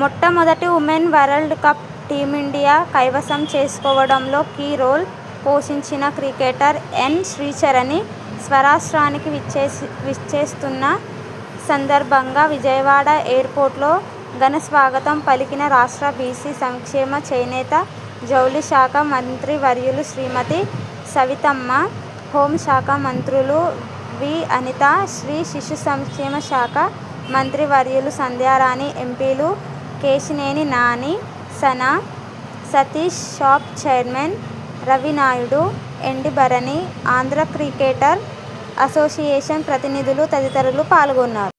మొట్టమొదటి women world cup team India కైవసం చేసుకోవడంలో కీ రోల్ పోషించిన క్రికెటర్ ఎన్ శ్రీచరణి స్వరాష్ట్రానికి విచ్చేసి విచ్చేస్తున్న సందర్భంగా విజయవాడ ఎయిర్పోర్ట్లో ఘన స్వాగతం పలికిన రాష్ట్ర బీసీ సంక్షేమ చేనేత జౌళి శాఖ మంత్రి వర్యులు శ్రీమతి సవితమ్మ, హోంశాఖ మంత్రులు వి. అనిత, శ్రీ శిశు సంక్షేమ శాఖ మంత్రి వర్యులు సంధ్యారాణి, ఎంపీలు Kesineni Nani, Sana Satish, SAAP chairman Ravinaidu, MD Bharani, Andhra cricket association ప్రతినిధులు తదితరులు పాల్గొన్నారు.